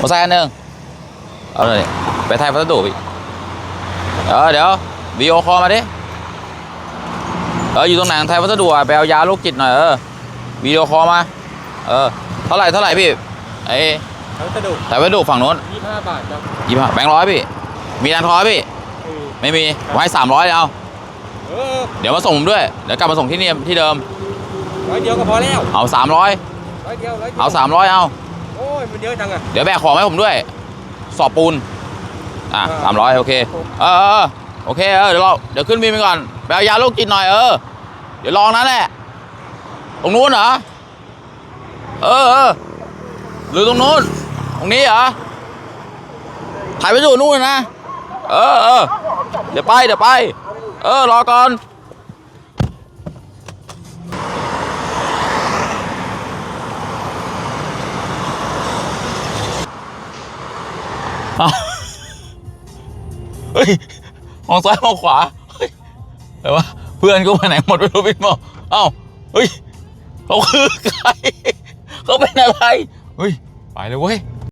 มอไซค์อันหนึ่งเอาเลยไปไทยพัสดุพี่เออเดี๋ยววีโอคอลมาดิเอออยู่ตรงไหนของไทยพัสดุอะไปเอายาโรคจิตหน่อยเออวีดีโอคอลมา เออเท่าไหร่เท่าไหร่พี่ไอ้ทั้งกระดูกไทยพัสดุฝั่งนู้นยี่ห้าบาทครับยี่ห้าแบงค์ร้อยพี่มีนันทอยพี่เออไม่มีไว้สามร้อยเอาเออเดี๋ยวมาส่งผมด้วยเดี๋ยวกลับมาส่งที่นี่ที่เดิมร้อยเดียวก็พอแล้วเอาสามร้อยร้อยเดียวร้อยเดียวเอาสามร้อยเอา โอ้ยมันเยอะจังอะ เดี๋ยวแบกของให้ผมด้วย สอบปูน อะสามร้อยโอเค เออเออโอเค เออ เดี๋ยวเราเดี๋ยวขึ้นบินไปก่อนไปเอายาโรคจิตหน่อยเออ เดี๋ยวลองนั้นแหละ ตรงนู้นเหรอ เออเออหรือตรงนู้น ตรงนี้เหรอ ถ่ายไปอยู่นู่นนะ เออเออเดี๋ยวไป เดี๋ยวไป เออ รอก่อน อาเฮ้ยมองซ้ายมองขวาเฮ้ยแต่ว่าเพื่อนก็ไปไหนหมดไม่รู้พี่มอกเอ้าเฮ้ยเขาคือใครเขาเป็นอะไรเฮ้ยไปเลยเว้ย